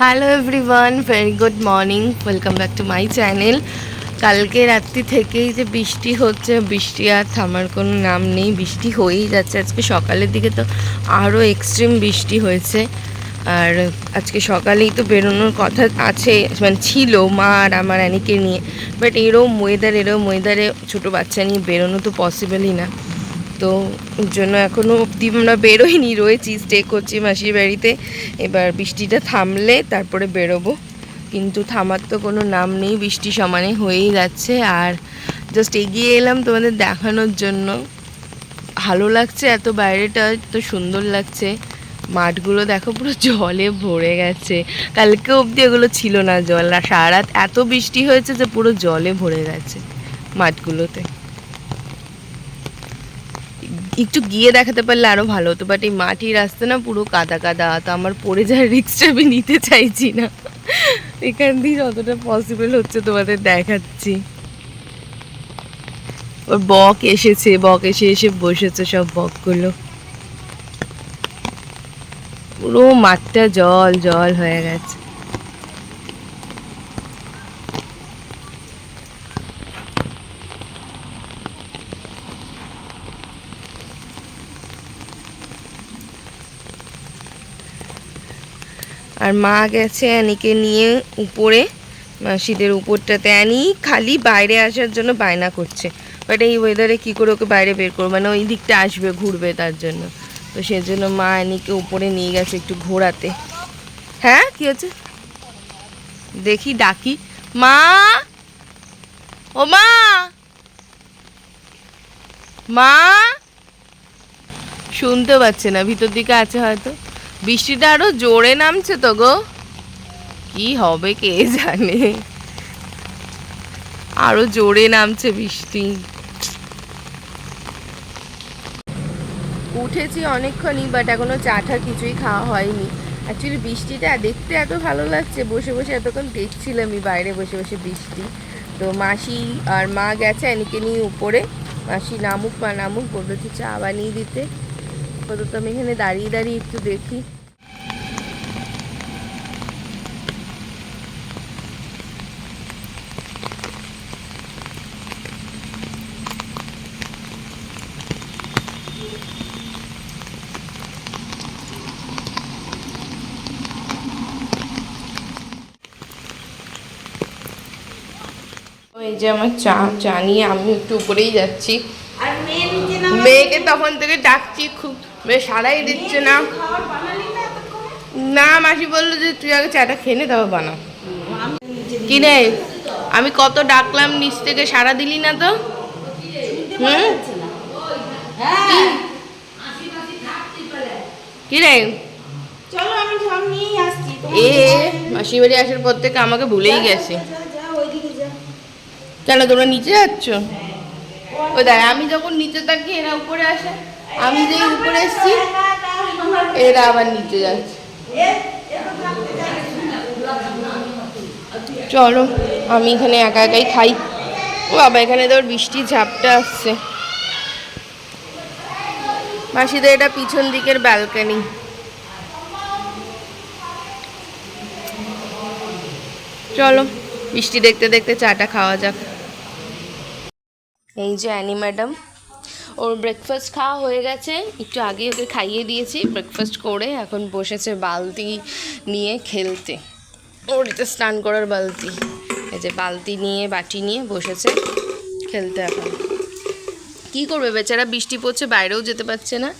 Hello everyone very good morning welcome back to my channel কালকে রাত্রি থেকেই যে বৃষ্টি হচ্ছে, বৃষ্টি আর থামার কোনো নাম নেই। বৃষ্টি হয়েই যাচ্ছে। আজকে সকালের দিকে তো আরও এক্সট্রিম বৃষ্টি হয়েছে। আর আজকে সকালেই তো বেরোনোর কথা আছে মানে ছিল মা আর আমার অ্যানিকে নিয়ে। বাট এরম ওয়েদার এরম ওয়েদারে ছোটো বাচ্চা নিয়ে বেরোনো তো পসিবলই না। তো ওর জন্য এখনও অবধি আমরা বেরোইনি, রয়েছি স্টে করছি মাসির বাড়িতে। এবার বৃষ্টিটা থামলে তারপরে বেরোবো। কিন্তু থামার তো কোনো নাম নেই, বৃষ্টি সমানে হয়েই যাচ্ছে। আর জাস্ট এগিয়ে এলাম তোমাদের দেখানোর জন্য। ভালো লাগছে এত বাইরেটা এত সুন্দর লাগছে। মাঠগুলো দেখো পুরো জলে ভরে গেছে। কালকে অবধি এগুলো ছিল না জল সারা এত বৃষ্টি হয়েছে যে পুরো জলে ভরে গেছে মাঠগুলোতে। একটু গিয়ে দেখাতে পারলে আরও ভালো হতো বাট এই মাটির রাস্তা না পুরো কাদা কাদা, তো আমার পড়ে যাওয়ার রিক্সটা আমি নিতে চাইছি না। এখান দিয়ে যতটা পসিবল হচ্ছে তোমাদের দেখাচ্ছি। ওর বক এসেছে, বক এসে এসে বসেছে সব বকগুলো। পুরো মাঠটা জল জল হয়ে গেছে। আর মা গেছে অ্যানিকে নিয়ে উপরে মাসিদের উপরটাতে। অ্যানি খালি বাইরে আসার জন্য বায়না করছে। বাট এই ওয়েদারে কী করে ওকে বাইরে বের করব? মানে ওই দিকটা আসবে, ঘুরবে তার জন্য। তো সেজন্য মা অ্যানিকে উপরে নিয়ে গেছে একটু ঘোরাতে। হ্যাঁ কি হচ্ছে? দেখি, ডাকি। মা! ও মা! মা! শুনতে পাচ্ছে না, ভিতর দিকে আছে হয়তো। বৃষ্টিটা আরও জোরে নামছে তো গো। কি হবে কে জানে? আরও জোরে নামছে বৃষ্টি। উঠেছি অনেকক্ষণই বাট এখনও চা চাটা কিছুই খাওয়া হয়নি। অ্যাকচুয়ালি বৃষ্টিটা দেখতে এত ভালো লাগছে, বসে বসে এতক্ষণ দেখছিলামই বাইরে বসে বসে বৃষ্টি। তো মাসি আর মা গেছে, এনিকে নিয়ে উপরে। মাসি নামুক, মা নামুক বলতে চা বানিয়ে দিতে। আপাতত আমি এখানে দাঁড়িয়ে দাঁড়িয়ে একটু দেখি। যে আমার চা চা নিয়ে আমি একটু উপরেই যাচ্ছি। মেয়েকে তখন থেকে ডাকছি খুব। বেশ সারাই দিচ্ছে না। না মাসি বলল যে তুই আগে চাটা খেয়ে নে তবে বানা আমি নিচে কি রে আমি কত ডাকলাম নিচ থেকে সারা দিলি না তো? হুম? হ্যাঁ। কি? রে চলো আমি সব আসছি। এ মাসি বাড়ি আসার পর থেকে আমাকে ভুলেই গেছে। কেন তোমরা নিচে যাচ্ছ? ওই দেখ, আমি যখন নিচে থাকি, এরা উপরে আসে। আমি যে উপরে এসছি, এরা আবার নিচে যাচ্ছে। চলো, আমি এখানে একা একাই খাই। ও, বাবা, এখানে তোর বৃষ্টি ঝাপটা আসছে। মাসিদের এটা পিছন দিকের ব্যালকানি চলো, বৃষ্টি দেখতে দেখতে চাটা খাওয়া যাক। এই যে অ্যানি ম্যাডাম, ওর ব্রেকফাস্ট খাওয়া হয়ে গেছে। একটু আগে ওকে খাইয়ে দিয়েছি ব্রেকফাস্ট করে এখন বসেছে বালতি নিয়ে খেলতে। ওর এটা স্নান করার বালতি। এই যে বালতি নিয়ে, বাটি নিয়ে বসেছে খেলতে এখন। কী করবে বেচারা? বৃষ্টি পড়ছে, বাইরেও যেতে পারছে না।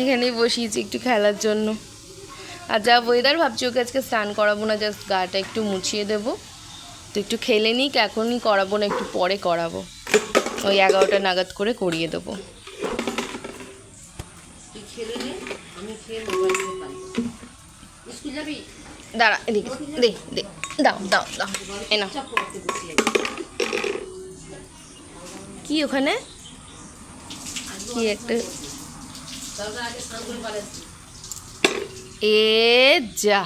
এখানেই বসিয়েছি একটু খেলার জন্য। আর যা ওয়েদার ভাবছি, ওকে আজকে স্নান করাবো না জাস্ট গাটা একটু মুছিয়ে দেবো। তো একটু খেলে নিক, এখনই করাবো না, একটু পরে করাবো। ওই এগারোটা নাগাদ করে করিয়ে দেবো। দাঁড়া এদিকে দে দে দাও দাও দাও এ নাও। কি ওখানে? কি একটা এ যা।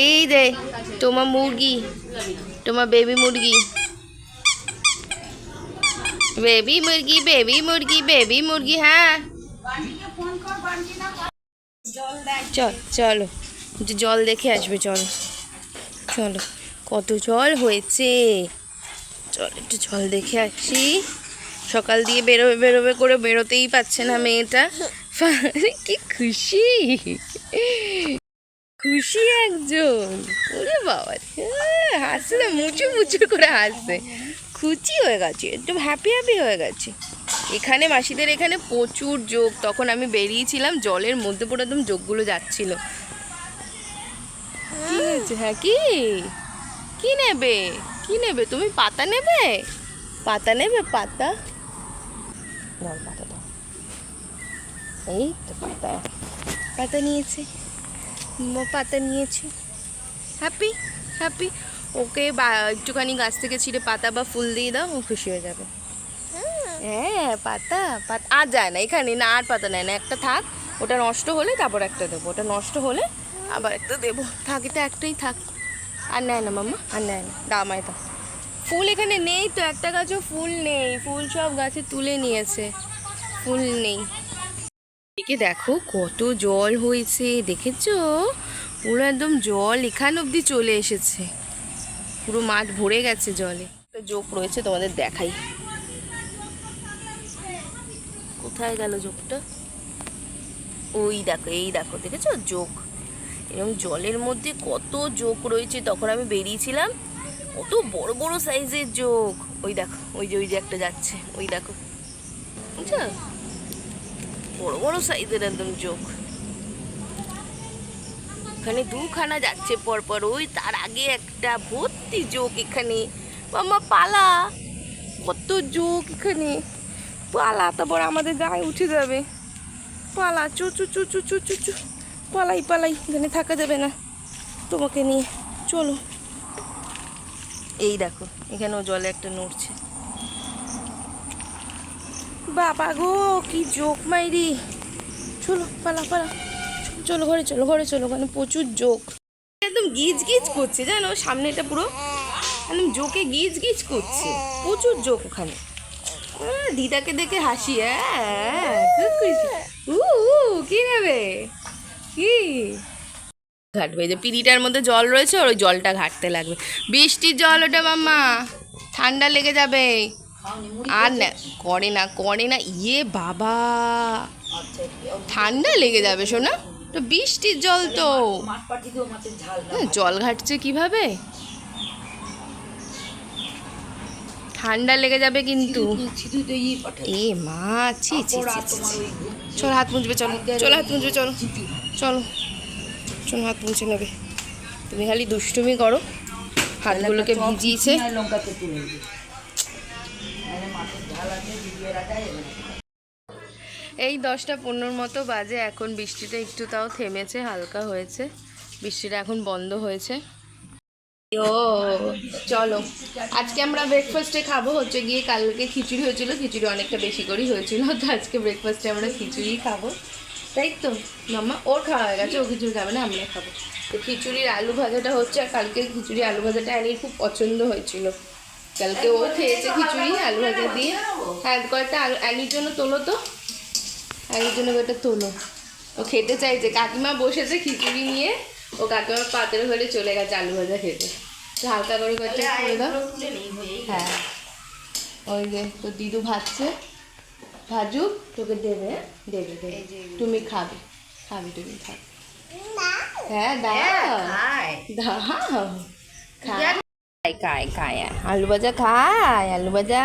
এই দে, তোমার মুরগি, তোমার বেবি মুরগি। বেবি মুরগি বেবি মুরগি বেবি মুরগি হ্যাঁ। চল, চলো জল দেখে আসবে, চলো। চলো, কত জল হয়েছে। চল, একটু জল দেখে আসি। সকাল দিয়ে বেরোবে বেরোবে করে বেরোতেই পারছে না মেয়েটা। কি খুশি। খুশি একজন। ওরে বাবা হাসছে না, মুচু মুচু করে হাসছে। খুচি হয়ে গেছে একদম হ্যাপি হ্যাপি হয়ে গেছে। এখানে মাসিদের এখানে প্রচুর যোগ, তখন আমি বেরিয়েছিলাম, জলের মধ্যে পড়ে একদম যোগগুলো যাচ্ছিল। হ্যাঁ কি? কি নেবে? কি নেবে? তুমি পাতা নেবে? পাতা নেবে? পাতা পাতা? এই তো পাতা। পাতা নিয়েছে। পাতা নিয়েছে। হ্যাপি হ্যাপি ওকে বা একটুখানি গাছ থেকে ছিঁড়ে পাতা বা ফুল দিয়ে দাও ও খুশি হয়ে যাবে। হ্যাঁ। পাতা পাতা আর যায় না এখানে না আর পাতা নেয় না একটা থাক ওটা নষ্ট হলে তারপর একটা দেবো ওটা নষ্ট হলে আবার একটা দেবো থাকি তো একটাই থাক। আর নেয় না মাম্মা আর নেয় না দামায় দাও ফুল এখানে নেই তো একটা গাছও ফুল নেই ফুল সব গাছে তুলে নিয়েছে ফুল নেই। এদিকে দেখো কত জল হয়েছে, দেখেছ? পুরো একদম জল এখান অবধি চলে এসেছে। পুরো মাঠ ভরে গেছে জলে। একটা জোক রয়েছে, তোমাদের দেখাই। কোথায় গেল জোকটা? ওই দেখো, এই দেখো, দেখেছ? জোক। এবং জলের মধ্যে কত জোক রয়েছে, তখন আমি বেরিয়েছিলাম। কত বড় বড় সাইজের জোক। ওই দেখো, ওই যে ওই যে একটা যাচ্ছে। ওই দেখো। বুঝছ বড় বড় সাইজের একদম চোখ। এখানে দুখানা যাচ্ছে পর পর ওই তার আগে একটা ভর্তি যোগ এখানে। মামা, পালা। কত যোগ এখানে। পালা, তারপর আমাদের গায়ে উঠে যাবে। পালা, চু চু চু চু চু চু চু। পালাই পালাই, এখানে থাকা যাবে না। তোমাকে নিয়ে, চলো। এই দেখো, এখানেও জলে একটা নড়ছে। বাবা গো, কি জোক মাইরি। চলো, পালা পালা। চলো ঘরে চলো ঘরে, চলো, ওখানে প্রচুর জোক একদম গিজ গিজ করছে, জানো, সামনেটা পুরো একদম জোকে গিজ গিজ করছে। প্রচুর জোক ওখানে। দিদাকে দেখে হাসি হ্যাঁ উ কি নেবে কি? ঘাটবে যে পিড়িটার মধ্যে জল রয়েছে ওই জলটা ঘাটতে লাগবে। বৃষ্টির জল ওটা, মাম্মা। ঠান্ডা লেগে যাবে। আর না করে না করে না ইয়ে বাবা। ঠান্ডা লেগে যাবে শোনা? তো বৃষ্টির জল তো। জল ঘাটছে কীভাবে? ঠান্ডা লেগে যাবে কিন্তু। এ মা ছি, ছি। চল হাত মুছবে চলো চলো হাত মুছবে চলো। চলো চলো হাত মুছে নেবে। তুমি খালি দুষ্টুমি করো। হাতগুলোকে ভিজিয়েছে। এই দশটা পনেরোর মতো বাজে, এখন বৃষ্টিটা একটু তাও থেমেছে, হালকা হয়েছে। বৃষ্টিটা এখন বন্ধ হয়েছে। ও, চলো। আজকে আমরা ব্রেকফাস্টে খাব, হচ্ছে গিয়ে কালকে খিচুড়ি হয়েছিল, খিচুড়ি অনেকটা বেশি করেই হয়েছিল, তো আজকে ব্রেকফাস্টে আমরা খিচুড়ি খাব। তাই তো? মাম্মা, ওর খাওয়া হয়ে গেছে, ও খিচুড়ি খাবে না আমরা খাব। তো খিচুড়ির আলু ভাজাটা হচ্ছে, আর কালকে খিচুড়ি আলু ভাজাটা অ্যানির খুব পছন্দ হয়েছিল। কালকে ও খেয়েছে খিচুড়ি আলু ভাজা দিয়ে। হ্যাঁ কয়েকটা আলু অ্যানির জন্য তোলো তো। অ্যানির জন্য কয়েকটা তোলো। ও খেতে চাইছে। কাকিমা বসেছে খিচুড়ি নিয়ে। ও কাকিমার পাতের ঘরে চলে গেছে আলু ভাজা খেতে। তো হালকা করে কয়েকটা করে দাও। হ্যাঁ। ওই যে তো দিদু ভাজছে। ভাজুক তোকে দেবে হ্যাঁ? দেবে। দেবে তুমি খাবে খাবে তুমি খাবে। হ্যাঁ দাও। দাও। খায় খায় খায় আলু ভাজা খায় আলু ভাজা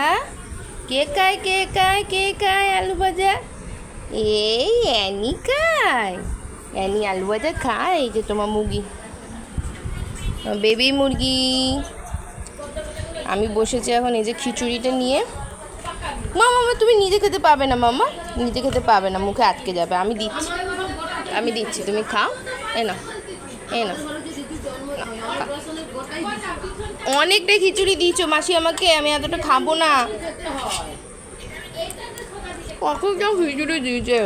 কে খায় কে খায় কে খায় আলু ভাজা এই অ্যানি খায় অ্যানি আলু ভাজা খায় এই যে তোমার মুরগি বেবি মুরগি আমি বসেছি এখন এই যে খিচুড়িটা নিয়ে। মামা, তুমি নিজে খেতে পাবে না, মামা। নিজে খেতে পাবে না, মুখে আটকে যাবে। আমি দিচ্ছি। আমি দিচ্ছি, তুমি খাও। এ না এ না অনেকটাই খিচুড়ি দিয়েছ, মাসি আমাকে, আমি এতটা খাব না। কতটা খিচুড়ি দিয়েছে?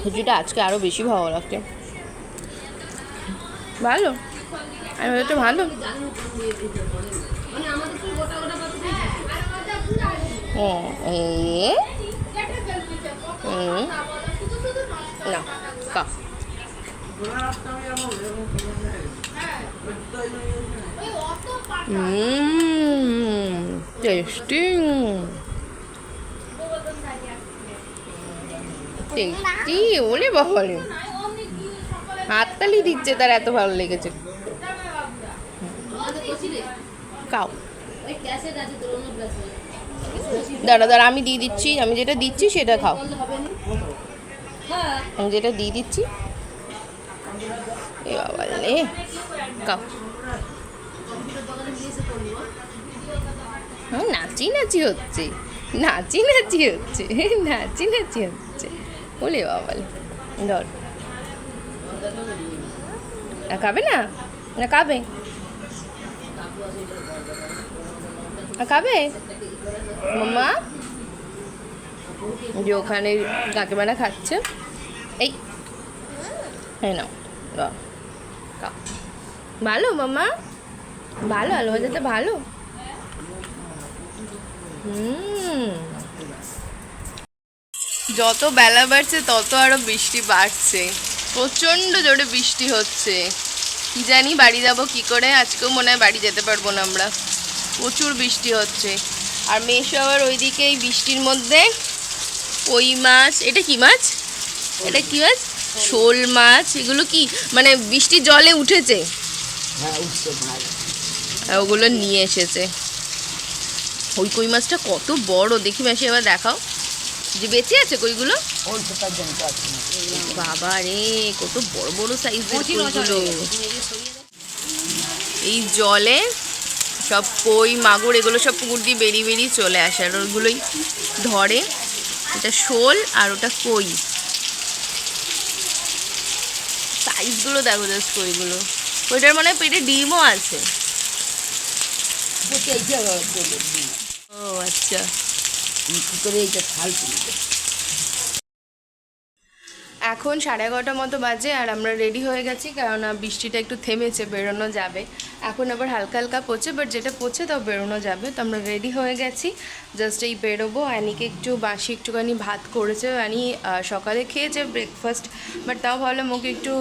খিচুড়িটা আজকে আরও বেশি ভালো লাগছে। ভালো? আমি বলতে ভালো। ও এ Mmm, টেস্টিং টেস্টি ওলে বলে হাততালি দিচ্ছে, তার এত ভালো লেগেছে। কাউ দাঁড়া দাঁড়া, আমি দিয়ে দিচ্ছি, আমি যেটা দিচ্ছি সেটা খাও। আমি যেটা দিয়ে দিচ্ছি এ বাবা লে খাও নাচি নাচি হচ্ছে। নাচি নাচি হচ্ছে। নাচি নাচি হচ্ছে। বলে বাবা ধর। না খাবে না? না, খাবে। না খাবে? মাম্মা? যে ওখানে কাকিমারা খাচ্ছে। এই। হ্যাঁ নাও। ভালো মামা ভালো, আলু ভাজাটা ভালো? যত বেলা বাড়ছে, তত আরও বৃষ্টি বাড়ছে। প্রচণ্ড জোরে বৃষ্টি হচ্ছে। কি জানি বাড়ি যাব কি করে, আজকেও মনে হয় বাড়ি যেতে পারব না আমরা। প্রচুর বৃষ্টি হচ্ছে। আর মেশো আবার ওইদিকে এই বৃষ্টির মধ্যে কই মাছ, এটা কি মাছ? এটা কি মাছ? শোল মাছ এগুলো কি? মানে বৃষ্টির জলে উঠেছে? হ্যাঁ আর ওগুলো নিয়ে এসেছে। ওই কই মাছটা কত বড়? দেখি মাসি এবার দেখাও। যে বেঁচে আছে কইগুলো? বাবা রে কত বড় বড় সাইজের কইগুলো। এই জলে সব কই মাগুর এগুলো সব পুকুর দিয়ে বেরিয়ে বেরিয়ে চলে আসে। আর ওগুলোই ধরে। এটা শোল আর ওটা কই? সাইজগুলো দেখো জাস্ট কইগুলো ওইটার মানে পেটে ডিমও আছে। ও আচ্ছা। কি করে এইটা থাল তুলি এখন সাড়ে এগারোটার মতো বাজে আর আমরা রেডি হয়ে গেছি কেননা বৃষ্টিটা একটু থেমেছে, বেরোনো যাবে। এখন আবার হালকা হালকা পড়ছে বাট যেটা পড়ছে তাও বেরোনো যাবে। তো আমরা রেডি হয়ে গেছি জাস্ট এই বেরোবো। অ্যানিকে একটু বাসি একটুখানি ভাত করেছে অ্যানি সকালে খেয়েছে ব্রেকফাস্ট বাট তাও ভাবলাম ওকে একটু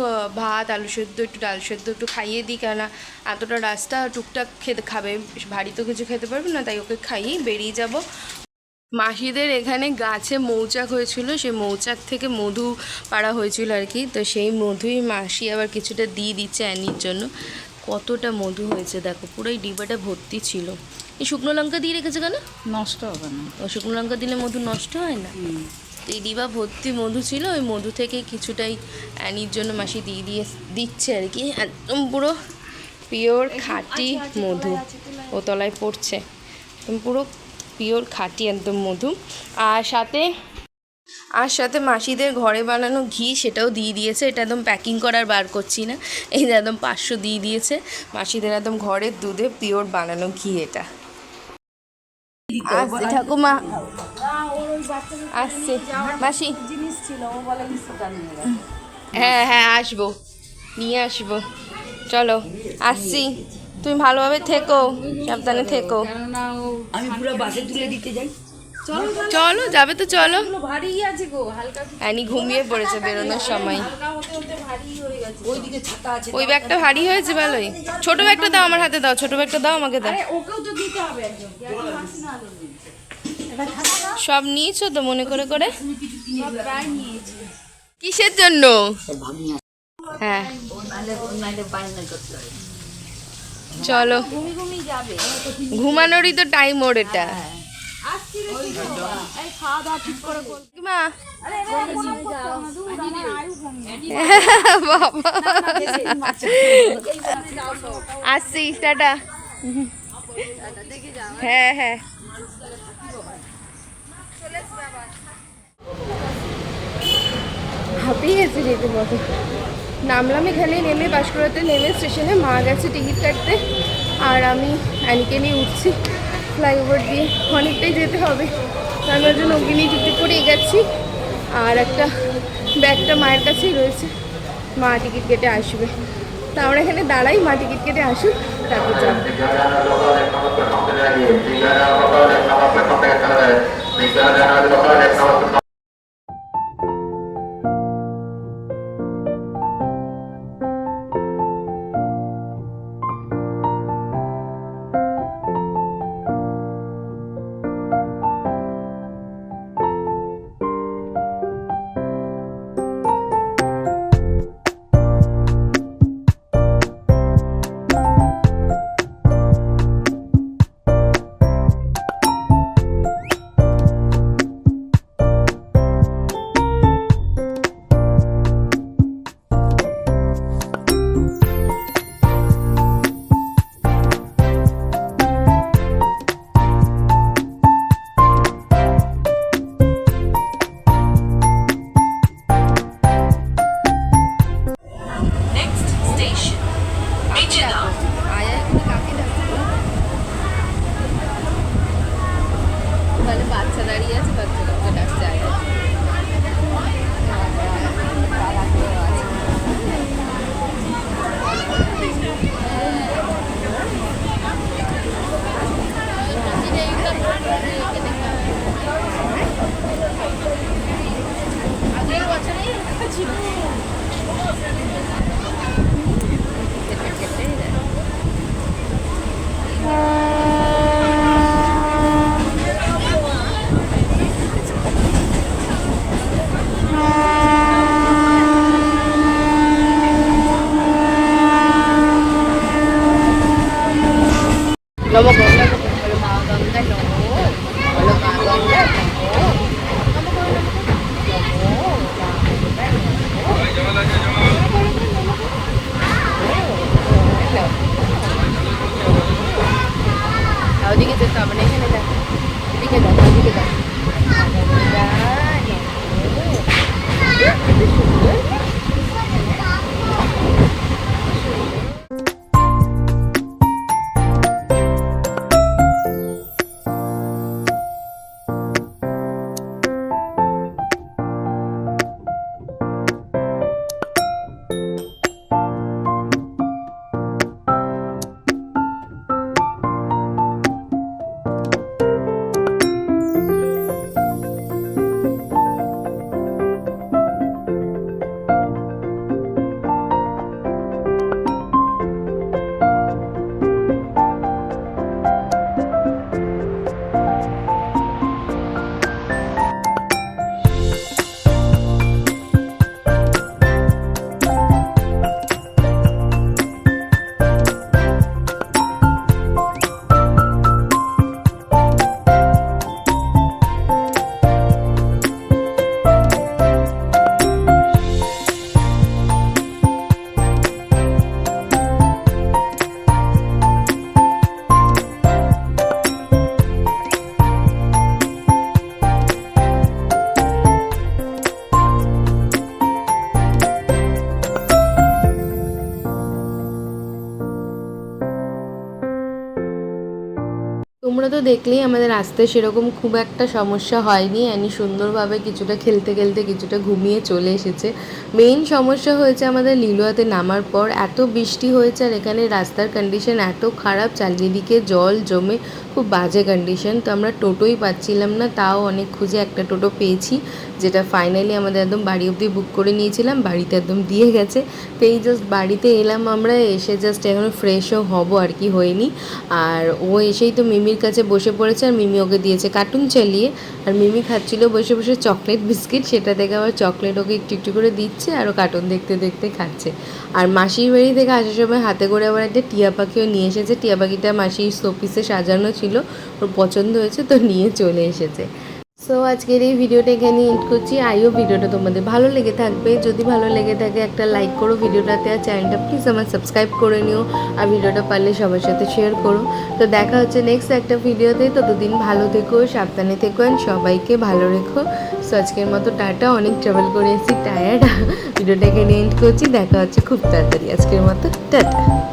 ভাত, আলু সেদ্ধ, একটু ডাল সেদ্ধ একটু খাইয়ে দিই, কেননা এতটা রাস্তা টুকটাক খেতে খাবে ভারী তো কিছু খেতে পারবে না, তাই ওকে খাইয়েই বেরিয়ে যাব। মাসিদের এখানে গাছে মৌচাক হয়েছিল সেই মৌচাক থেকে মধু পাড়া হয়েছিল আর কি। তো সেই মধুই মাসি আবার কিছুটা দিয়ে দিচ্ছে অ্যানির জন্য। কতটা মধু হয়েছে দেখো পুরো এই ডিবাটা ভর্তি ছিল। এই শুকনো লঙ্কা দিয়ে রেখেছে কেন? নষ্ট হবে না। ও শুকনো লঙ্কা দিলে মধু নষ্ট হয় না? তো এই ডিবা ভর্তি মধু ছিল ওই মধু থেকে কিছুটাই অ্যানির জন্য মাসি দিয়ে দিয়ে দিচ্ছে আর কি। একদম পুরো পিওর খাঁটি মধু ও তলায় পড়ছে। একদম পুরো পিওর, খাঁটি, একদম মধু। আর সাথে আর সাথে মাসিদের ঘরে বানানো ঘি সেটাও দিয়ে দিয়েছে। এটা একদম প্যাকিং করার বার করছি না। এই যে একদম পাঁচশো দিয়ে দিয়েছে। মাসিদের একদম ঘরের দুধে পিওর বানানো ঘি এটা। হ্যাঁ হ্যাঁ আসব। নিয়ে আসব। চলো, আসছি। তুমি ভালোভাবে থেকো সাবধানে থেকো। আমি পুরো বাসে তুলে দিতে যাই। চলো যাবে তো চলো। ভারী আছে গো হালকা অ্যানি ঘুমিয়ে পড়েছে বেরোনোর সময়। ওইদিকে ছাতা আছে ওই ব্যাগটা ভারী হয়েছে ভালোই। ছোট ব্যাগটা দাও আমার হাতে দাও ছোট ব্যাগটা দাও আমাকে দাও। ওকেও তো দিতে হবে একজন। সব নিয়েছো তো মনে করে করে? কিসের জন্য? হ্যাঁ। চলো। ঘুমানোরই তো টাইম ওর এটা। আসছি টাটা। হ্যাঁ হ্যাঁ। হাঁপিয়ে গেছি রীতিমতো। নামলাম এখানে, নেমে বাঁশকুড়াতে নেমে স্টেশনে মা গেছে টিকিট কাটতে। আর আমি অ্যানিকে নিয়ে উঠছি। ফ্লাইওভার দিয়ে অনেকটাই যেতে হবে। তার জন্য ওকে নিয়ে টিকিট করে গেছি আর একটা ব্যাগটা মায়ের কাছেই রয়েছে। মা টিকিট কেটে আসবে। তা আমরা এখানে দাঁড়াই, মা টিকিট কেটে আসুক, তারপর যাব। দেখলেই আমাদের আসতে সেরকম খুব একটা সমস্যা হয়নি। অ্যানি সুন্দরভাবে কিছুটা খেলতে খেলতে কিছুটা ঘুমিয়ে চলে এসেছে। মেইন সমস্যা হয়েছে আমাদের লিলুয়াতে নামার পর। এত বৃষ্টি হয়েছে আর এখানে রাস্তার কন্ডিশন এত খারাপ, চারিদিকে জল জমে খুব বাজে কন্ডিশন তো আমরা টোটোই পাচ্ছিলাম না, তাও অনেক খুঁজে একটা টোটো পেয়েছি, যেটা ফাইনালি আমাদের একদম বাড়ি অবধি বুক করে নিয়েছিলাম, বাড়িতে একদম দিয়ে গেছে। তো এই জাস্ট বাড়িতে এলাম আমরা, এসে জাস্ট এখন ফ্রেশও হব আর কি হয়নি। আর ও এসেই তো মিমির কাছে বসে পড়েছে আর মিমি ওকে দিয়েছে। কার্টুন চালিয়ে আর মিমি খাচ্ছিল বসে বসে চকলেট বিস্কিট। সেটা থেকে আবার চকলেট ওকে একটু একটু করে দিচ্ছে আর ও কার্টুন দেখতে দেখতে খাচ্ছে। আর মাসির বাড়ি থেকে আসার সময় হাতে করে আবার একটা টিয়া পাখিও নিয়ে এসেছে। টিয়া পাখিটা মাসির শোপিসে সাজানো ছিল। ওর পছন্দ হয়েছে তো নিয়ে চলে এসেছে। সো আজকের এই ভিডিওটা এখানে এন্ড করছি। আইও ভিডিওটা তোমাদের ভালো লেগে থাকবে। যদি ভালো লেগে থাকে, একটা লাইক করো ভিডিওটাতে আর চ্যানেলটা প্লিজ আমার সাবস্ক্রাইব করে নিও। আর ভিডিওটা পারলে সবার সাথে শেয়ার করো। তো দেখা হচ্ছে নেক্সট একটা ভিডিওতে। ততদিন ভালো থেকো, সাবধানে থেকো অ্যান্ড সবাইকে ভালো রেখো। সো আজকের মতো টাটা। অনেক ট্রাভেল করে এসেছি টায়ার্ড ভিডিওটা এখানে এন্ড করছি। দেখা হচ্ছে খুব তাড়াতাড়ি আজকের মতো। টাটা।